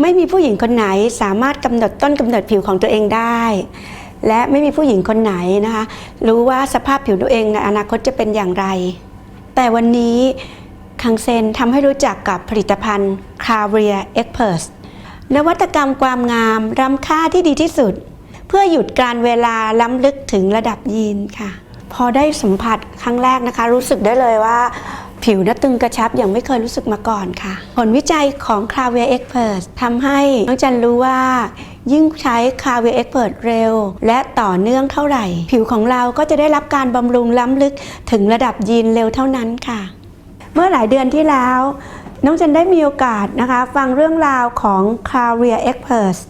ไม่มีผู้หญิงคนไหนสามารถกำหนดต้นกำเนิดผิวของตัวเองได้ และไม่มีผู้หญิงคนไหนนะคะ รู้ว่าสภาพผิวตัวเองในอนาคตจะเป็นอย่างไร แต่วันนี้คังเซนทำให้รู้จักกับผลิตภัณฑ์ c a v i a e x p e r t นวัตกรรมความงามล้ำค่าที่ดีที่สุด เพื่อหยุดการเวลาล้ำลึกถึงระดับยีนค่ะ พอได้สัมผัสครั้งแรกนะคะ รู้สึกได้เลยว่า ผิวน่ะตึงกระชับอย่างไม่เคยรู้สึกมาก่อนค่ะ ผลวิจัยของ c a v i a Expert ทำให้น้องจันรู้ว่า ยิ่งใช้ c a v i a Expert เร็ว และต่อเนื่องเท่าไหร่ ผิวของเราก็จะได้รับการบำรุงล้ำลึกถึงระดับยีนเร็วเท่านั้นค่ะ เมื่อหลายเดือนที่แล้ว น้องจันได้มีโอกาสนะคะ ฟังเรื่องราวของ c a r i a Experts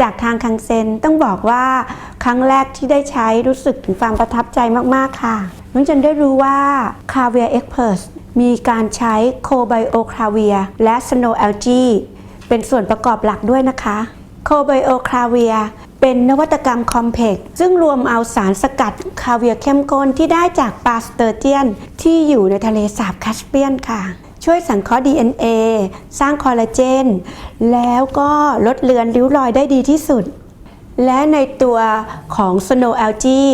จากทางคังเซนต้องบอกว่าครั้งแรกที่ได้ใช้รู้สึกถึงความประทับใจมาก ๆ ค่ะ น้องจันได้รู้ว่า c a v i a Experts มีการใช้โคไบโอคาเวียและ Snow Algae เป็นส่วนประกอบหลักด้วยนะคะโคไบโอคาเวียเป็นนวัตกรรมคอมเพล็กซ์ซึ่งรวมเอาสารสกัดคาเวียเข้มข้นที่ได้จากปลาสเตอร์เจียน ที่อยู่ในทะเลสาบแคสเปียนค่ะ ช่วยสังเคราะห์ DNA สร้างคอลลาเจน แล้วก็ลดเลือนริ้วรอยได้ดีที่สุด และในตัวของ Snow Algae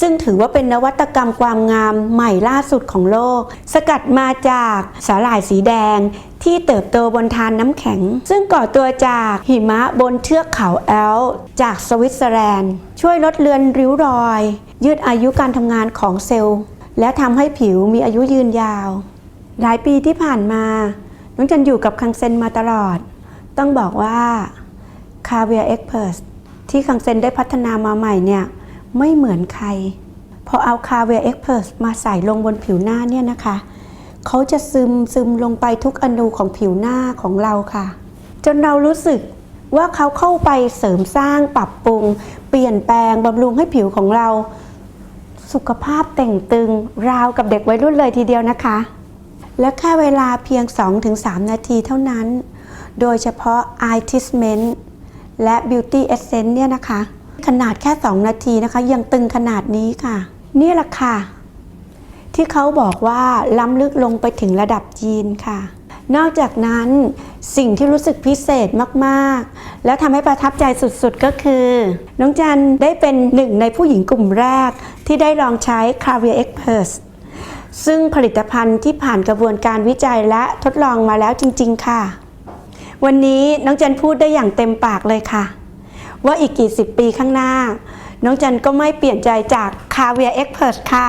ซึ่งถือว่าเป็นนวัตกรรมความงามใหม่ล่าสุดของโลก สกัดมาจากสาหร่ายสีแดงที่เติบโตบนทานน้ำแข็ง ซึ่งก่อตัวจากหิมะบนเทือกเขาแอลจากสวิตเซอร์แลนด์ ช่วยลดเลือนริ้วรอย ยืดอายุการทำงานของเซลล์ และทำให้ผิวมีอายุยืนยาว หลายปีที่ผ่านมา น้องจันอยู่กับคังเซนมาตลอด ต้องบอกว่า c a v i a Expert ที่คังเซนได้พัฒนามาใหม่เนี่ย ไม่เหมือนใคร พอเอา c a v i a Expert มาใส่ลงบนผิวหน้าเนี่ยนะคะ เขาจะซึมซึมลงไปทุกอนูของผิวหน้าของเราค่ะ จนเรารู้สึกว่าเขาเข้าไปเสริมสร้างปรับปรุง เปลี่ยนแปลงบำรุงให้ผิวของเรา สุขภาพเต่งตึงราวกับเด็กวัยรุ่นเลยทีเดียวนะคะ และแค่เวลาเพียง 2-3 นาทีเท่านั้น โดยเฉพาะ Eye Treatment และ Beauty Essence เนี่ยนะคะ ขนาดแค่ 2 นาทีนะคะ ยังตึงขนาดนี้ค่ะ นี่แหละค่ะ ที่เขาบอกว่าล้ำลึกลงไปถึงระดับยีนค่ะ นอกจากนั้นสิ่งที่รู้สึกพิเศษมาก ๆ แล้วทำให้ประทับใจสุด ๆ ก็คือ น้องจันได้เป็นหนึ่งในผู้หญิงกลุ่มแรกที่ได้ลองใช้ c a v i a Expert ซึ่งผลิตภัณฑ์ที่ผ่านกระบวนการวิจัยและทดลองมาแล้วจริง ๆ ค่ะ วันนี้น้องจันพูดได้อย่างเต็มปากเลยค่ะ ว่าอีกกี่สิบปีข้างหน้า น้องจันก็ไม่เปลี่ยนใจจากคาเวียเอ็กเพรสค่ะ